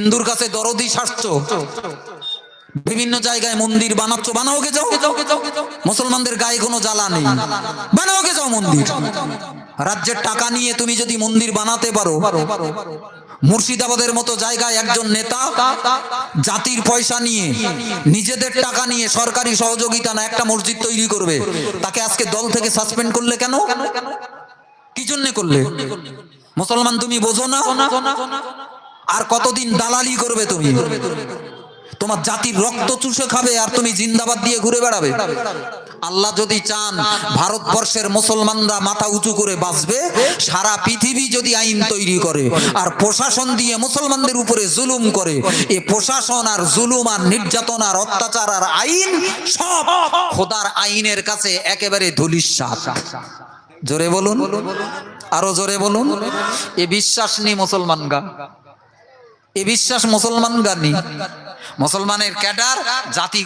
হিন্দুর কাছে দরদি শাস্ত্র বিভিন্ন জায়গায় মন্দির বানাচ্ছ, বানাও গে যাও। মুসলমানদের গায়ে কোনো জ্বালা নেই। বানাও গে যাও মন্দির। রাজ্যের টাকা নিয়ে তুমি যদি মন্দির বানাতে পারো, মুর্শিদাবাদের মতো জায়গায় একজন নেতা জাতির পয়সা নিয়ে, নিজেদের টাকা নিয়ে সরকারি সহযোগিতা না একটা মসজিদ তৈরি করবে, তাকে আজকে দল থেকে সাসপেন্ড করলে কেন? কি জন্য করলে? মুসলমান তুমি বোঝো না? আর কতদিন দালালি করবে তুমি? তোমার জাতির রক্ত চুষে খাবে আর তুমি জিন্দাবাদ দিয়ে ঘুরে বেড়াবে। আল্লাহ যদি চান ভারতবর্ষের মুসলমানরা মাথা উঁচু করে বাঁচবে, সারা পৃথিবী যদি আইন তৈরি করে আর প্রশাসন দিয়ে মুসলমানদের উপরে জুলুম করে, এ প্রশাসন আর জুলুম আর নির্যাতন আর অত্যাচার আর আইন সব খোদার আইনের কাছে একেবারে ধুলিশ্বাস জোরে বলুন, আরও জোরে বলুন, এ বিশ্বাস নেই মুসলমান গা এ বিশ্বাস মুসলমান গানি। মুসলমানের ক্যাডার, জাতি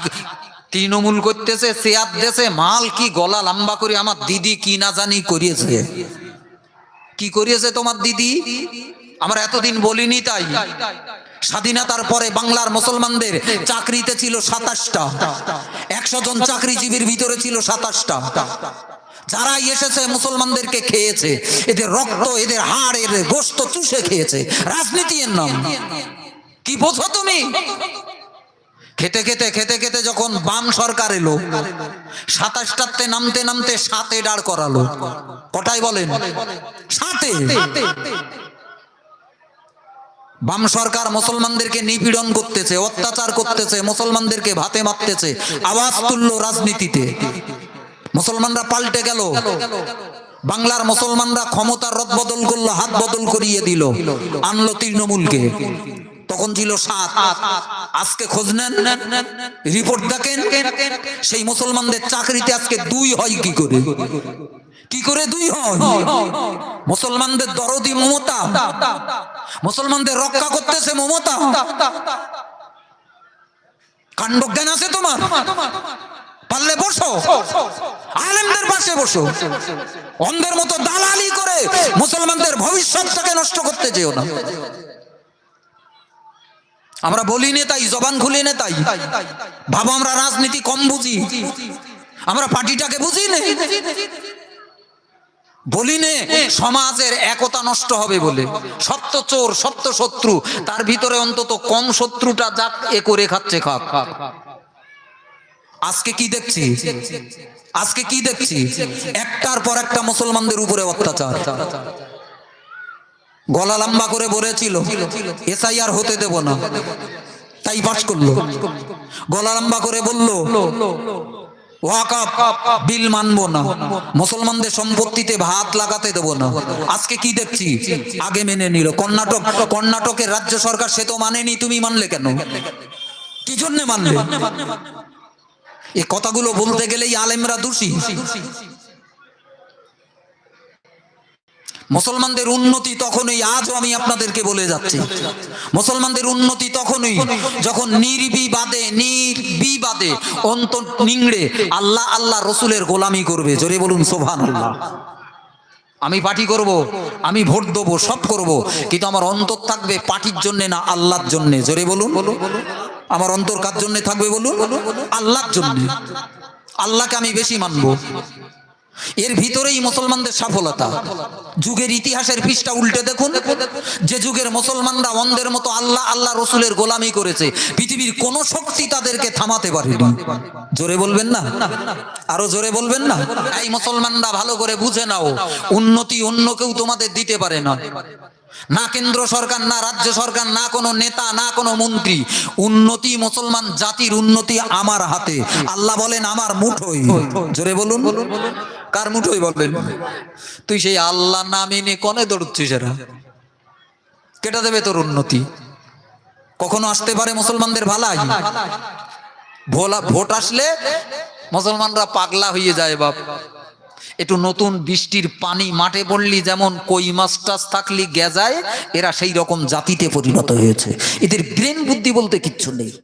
তৃণমূল করতেছে চেয়ার দেশে মাল কি গলা লম্বা করে আমার দিদি কি না জানি করিয়েছে। কি করিয়েছে তোমার দিদি? আমরা এতদিন বলিনি তাই। স্বাধীনতার পরে বাংলার মুসলমানদের চাকরিতে ছিল সাতাশটা। একশো জন চাকরিজীবীর ভিতরে ছিল সাতাশটা। যারা এসেছে, মুসলমানদেরকে খেয়েছে, এদের রক্ত, এদের হাড়, এদের গোস্ত চুষে খেয়েছে। রাজনীতি এর নাম। কি বোঝো তুমি? খেতে খেতে খেতে খেতে যখন বাম সরকার এলো, সাতাশটাতে নামতে নামতে সাতে দাঁড় করালো। কটাই বলেন? সাতে। বাম সরকার মুসলমানদেরকে নিপীড়ন করতেছে, অত্যাচার করতেছে, মুসলমানদেরকে ভাতে মারতেছে, আওয়াজ তুললো রাজনীতিতে। মুসলমানরা পাল্টে গেল। বাংলার মুসলমানরা ক্ষমতার রদ বদল করল, হাত বদল করিয়ে দিল, আনলো তৃণমূলকে। তখন ছিল সাত। আজকে খোঁজ নেন, রিপোর্ট দেখেন, সেই মুসলমানদের চাকরিতে আজকে দুই হয় কি করে? কি করে দুই হয়? মুসলমানদের দরদি মমতা, মুসলমানদের রক্ষা করতেছে মমতা। কাণ্ডজ্ঞান আছে তোমার? পারলে বসো। আলেমদের পাশে বসো। অন্ধের মতো দালালি করে মুসলমানদের ভবিষ্যৎটাকে নষ্ট করতে যেও না। আমরা বলি নে তাই, জবান খুলি নে তাই। ভাবো আমরা রাজনীতি কম বুঝি। আমরা পার্টিটাকে বুঝি নে। বলি নে, সমাজের একতা নষ্ট হবে বলে। সত্য চোর, সত্য শত্রু, তার ভিতরে অন্তত কম শত্রুটা যাক, এ করে খাচ্ছে খাক আজকে কি দেখছি? আজকে কি দেখছি? একটার পর একটা মুসলমানদের উপরে অত্যাচার। গলা লম্বা করে বলেছিল, এসআইআর হতে দেব না। তাই পাস করল। গলা লম্বা করে বলল বিল মানবো না। মুসলমানদের সম্পত্তিতে ভাত লাগাতে দেবো না। আজকে কি দেখছি? আগে মেনে নিল। কর্ণাটক, কর্ণাটকের রাজ্য সরকার সে তো মানেনি, তুমি মানলে কেন? কি জন্য মানলে? এই কথাগুলো বলতে গেলেই আলেমরা দোষী। মুসলমানদের উন্নতি তখনই আজও আমি আপনাদেরকে বলে যাচ্ছি। মুসলমানদের উন্নতি তখনই যখন নির্বিবাদে নির্বিবাদে অন্তর নিংড়ে আল্লাহ আল্লাহ রসুলের গোলামি করবে। জোরে বলুন সোভান আমি পার্টি করব, আমি ভোট দেবো, সব করব, কিন্তু আমার অন্তর থাকবে পার্টির জন্য না আল্লাহর জন্যে। জোরে বলুন বলুন। আমার অন্তর কার জন্য থাকবে বলুন? আল্লাহর জন্য। আল্লাহকে আমি বেশি মানবো। এর ভিতরেই মুসলমানদের সফলতা। যুগের ইতিহাসের পৃষ্ঠা উল্টে দেখুন। যে যুগের মুসলমানরা অন্ধের মতো আল্লাহ আল্লাহ রসুলের গোলামি করেছে, পৃথিবীর কোন শক্তি তাদেরকে থামাতে পারেনি। জোরে বলবেন না? আরও জোরে বলবেন না? এই মুসলমানরা ভালো করে বুঝে নাও, উন্নতি অন্য কেউ তোমাদের দিতে পারে না। না কেন্দ্র সরকার, না রাজ্য সরকার, না কোনো নেতা, না কোনো মন্ত্রী। উন্নতি মুসলমান জাতির উন্নতি আমার হাতে। আল্লাহ বলেন আমার মুঠোই। জোরে বলুন। কার মুঠোই বলবেন? তুই সেই আল্লাহ না মেনে কনে দৌড়ছিস এরা? কেটা দেবে তোর উন্নতি। কখনো আসতে পারে মুসলমানদের ভালাই? ভোলা ভোট আসলে মুসলমানরা পাগলা হয়ে যায় বাপ। একটু নতুন বৃষ্টির পানি মাঠে পড়লি, যেমন কই মাছ টাছ থাকলি গেজায়, এরা সেই রকম জাতিতে পরিণত হয়েছে। এদের ব্রেন বুদ্ধি বলতে কিচ্ছু নেই।